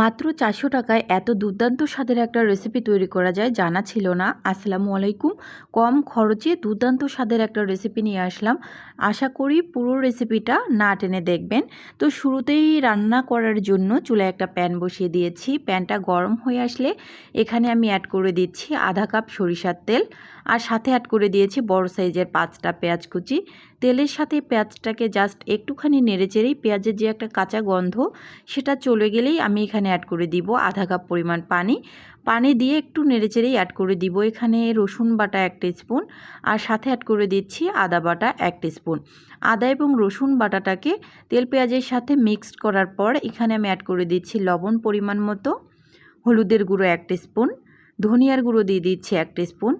মাত্র চারশো টাকায় এত দুর্দান্ত স্বাদের একটা রেসিপি তৈরি করা যায় জানা ছিল না। আসসালামু আলাইকুম। কম খরচে দুর্দান্ত স্বাদের একটা রেসিপি নিয়ে আসলাম। আশা করি পুরো রেসিপিটা না টেনে দেখবেন। তো শুরুতেই রান্না করার জন্য চুলায় একটা প্যান বসিয়ে দিয়েছি। প্যানটা গরম হয়ে আসলে এখানে আমি অ্যাড করে দিচ্ছি আধা কাপ সরিষার তেল আর সাথে অ্যাড করে দিয়েছি বড় সাইজের পাঁচটা পেঁয়াজ কুচি। তেলের সাথে পেঁয়াজটাকে জাস্ট একটুখানি নেড়েচেড়েই পেঁয়াজের যে একটা কাঁচা গন্ধ সেটা চলে গেলেই আমি এখানে অ্যাড করে দিব আধা কাপ পরিমাণ পানি। পানি দিয়ে একটু নেড়েচেড়েই অ্যাড করে দিব এখানে রসুন বাটা এক স্পুন আর সাথে অ্যাড করে দিচ্ছি আদা বাটা এক স্পুন আদা এবং রসুন বাটাটাকে তেল পেঁয়াজের সাথে মিক্সড করার পর এখানে আমি অ্যাড করে দিচ্ছি লবণ পরিমাণ মতো, হলুদের গুঁড়ো এক স্পুন ধনিয়ার গুঁড়ো দিয়ে দিচ্ছি এক স্পুন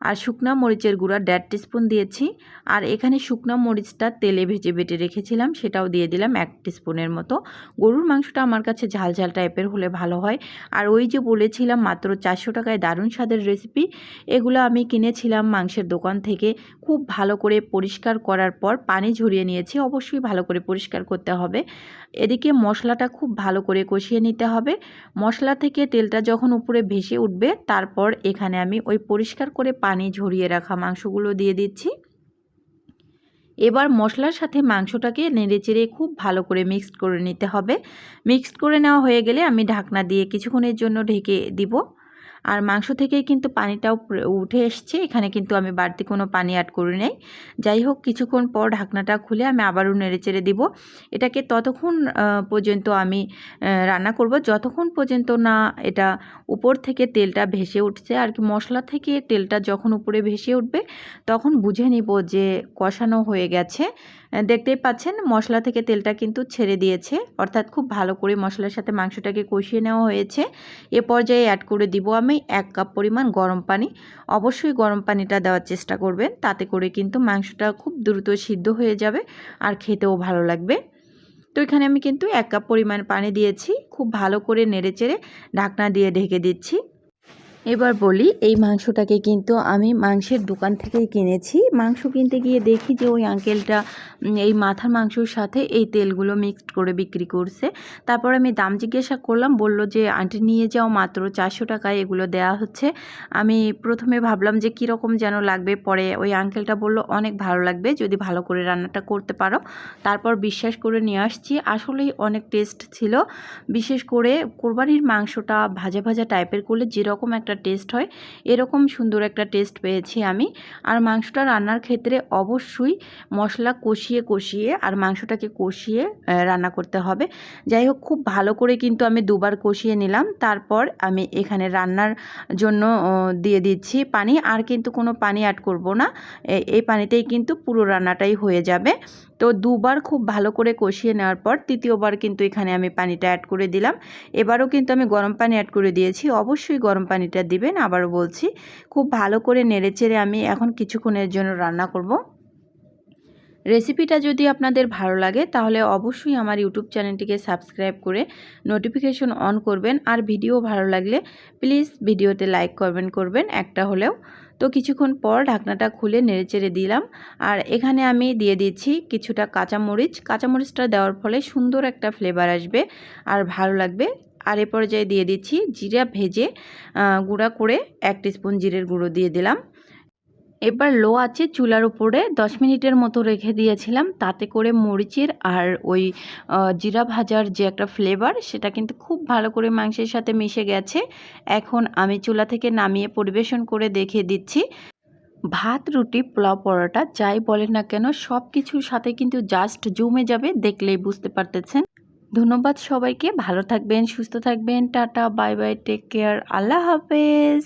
আর শুকনা মরিচের গুঁড়া দেড় টিস্পুন দিয়েছি। আর এখানে শুকনা মরিচটা তেলে ভেজে বেটে রেখেছিলাম, সেটাও দিয়ে দিলাম এক টিস্পুনের মতো। গরুর মাংসটা আমার কাছে ঝাল ঝাল টাইপের হলে ভালো হয়। আর ওই যে বলেছিলাম, মাত্র চারশো টাকায় দারুণ স্বাদের রেসিপি এগুলো আমি কিনেছিলাম মাংসের দোকান থেকে। খুব ভালো করে পরিষ্কার করার পর পানি ঝরিয়ে নিয়েছি, অবশ্যই ভালো করে পরিষ্কার করতে হবে। এদিকে মশলাটা খুব ভালো করে কষিয়ে নিতে হবে। মশলা থেকে তেলটা যখন উপরে ভেসে উঠবে, তারপর এখানে আমি ওই পরিষ্কার করে পানি ঝরিয়ে রাখা মাংসগুলো দিয়ে দিচ্ছি। এবার মশলার সাথে মাংসটাকে নেড়ে চেড়ে খুব ভালো করে মিক্সড করে নিতে হবে। মিক্সড করে নেওয়া হয়ে গেলে আমি ঢাকনা দিয়ে কিছুক্ষণের জন্য ঢেকে দিব। আর মাংস থেকেই কিন্তু পানিটাও উঠে এসছে। এখানে কিন্তু আমি বাড়তি কোনো পানি অ্যাড করি নেই। যাই হোক, কিছুক্ষণ পর ঢাকনাটা খুলে আমি আবারও নেড়ে চেড়ে দিব। এটাকে ততক্ষণ পর্যন্ত আমি রান্না করব। যতক্ষণ পর্যন্ত না এটা উপর থেকে তেলটা ভেসে উঠছে আর কি মশলা থেকে তেলটা যখন উপরে ভেসে উঠবে, তখন বুঝে নিব যে কষানো হয়ে গেছে। দেখতেই পাচ্ছেন মশলা থেকে তেলটা কিন্তু ছেড়ে দিয়েছে। অর্থাৎ খুব ভালো করে মশলার সাথে মাংসটাকে কষিয়ে নেওয়া হয়েছে। এ পর্যায়ে অ্যাড করে দিব আমি এক কাপ পরিমাণ গরম পানি। অবশ্যই গরম পানিটা দেওয়ার চেষ্টা করবেন, তাতে করে কিন্তু মাংসটা খুব দ্রুত সিদ্ধ হয়ে যাবে আর খেতেও ভালো লাগবে। তো এখানে আমি কিন্তু এক কাপ পরিমাণ পানি দিয়েছি। খুব ভালো করে নেড়ে চেড়ে ঢাকনা দিয়ে ঢেকে দিচ্ছি। এবার বলি, এই মাংসটাকে কিন্তু আমি মাংসের দোকান থেকেই কিনেছি। মাংস কিনতে গিয়ে দেখি যে ওই আঙ্কেলটা এই মাথার মাংসর সাথে এই তেলগুলো মিক্সড করে বিক্রি করছে। তারপর আমি দাম জিজ্ঞাসা করলাম, বলল যে, আন্টি, নিয়ে যাও মাত্র চারশো টাকায় এগুলো দেয়া হচ্ছে। আমি প্রথমে ভাবলাম যে কীরকম যেন লাগবে? পরে ওই আঙ্কেলটা বলল, অনেক ভালো লাগবে, যদি ভালো করে রান্নাটা করতে পারো। তারপর বিশ্বাস করে নিয়ে আসছি। আসলেই অনেক টেস্ট ছিল। বিশেষ করে কোরবানির মাংসটা ভাজা ভাজা টাইপের করলে যেরকম একটা টেস্ট হয়। এরকম সুন্দর একটা টেস্ট পেয়েছি আমি। আর মাংসটা রান্নার ক্ষেত্রে অবশ্যই মশলা কষিয়ে কষিয়ে আর মাংসটাকে কষিয়ে রান্না করতে হবে। যাই হোক, খুব ভালো করে কিন্তু আমি দুবার কষিয়ে নিলাম। তারপর আমি এখানে রান্নার জন্য দিয়ে দিচ্ছি পানি। আর কিন্তু কোনো পানি অ্যাড করব না। এই পানিতেই কিন্তু পুরো রান্নাটাই হয়ে যাবে। তো দুবার খুব ভালো করে কষিয়ে নেওয়ার পর তৃতীয়বার কিন্তু এখানে আমি পানিটা অ্যাড করে দিলাম। এবারও কিন্তু আমি গরম পানি অ্যাড করে দিয়েছি। অবশ্যই গরম পানিটা দিবেন। আবারও বলছি, খুব ভালো করে নেড়েচেড়ে আমি এখন কিছুক্ষণের জন্য রান্না করব। রেসিপিটা যদি আপনাদের ভালো লাগে, তাহলে অবশ্যই আমার ইউটিউব চ্যানেলটিকে সাবস্ক্রাইব করে নোটিফিকেশন অন করবেন। আর ভিডিও ভালো লাগলে প্লিজ ভিডিওতে লাইক করবেন করবেন। একটা হলেও তো কিছুক্ষণ পর ঢাকনাটা খুলে নেড়েচেড়ে দিলাম। আর এখানে আমি দিয়ে দিচ্ছি কিছুটা কাঁচামরিচ। কাঁচামরিচটা দেওয়ার ফলে সুন্দর একটা ফ্লেভার আসবে আর ভালো লাগবে। আর এ পর্যায়ে দিয়ে দিচ্ছি জিরা ভেজে গুঁড়া করে এক টি স্পুন জিরের গুঁড়ো দিয়ে দিলাম। এবার লো আছে চুলার উপরে দশ মিনিটের মতো রেখে দিয়েছিলাম। তাতে করে মরিচের আর ওই জিরা ভাজার যে একটা ফ্লেভার সেটা কিন্তু খুব ভালো করে মাংসের সাথে মিশে গেছে। এখন আমি চুলা থেকে নামিয়ে পরিবেশন করে দেখিয়ে দিচ্ছি। ভাত, রুটি, পোলাও, পরোটা, যাই বলেন না কেন সব কিছুর সাথে কিন্তু জাস্ট জমে যাবে, দেখলেই বুঝতে পারতেছেন। ধন্যবাদ সবাইকে, ভালো থাকবেন, সুস্থ থাকবেন, tata bye bye take care আল্লাহ হাফেজ।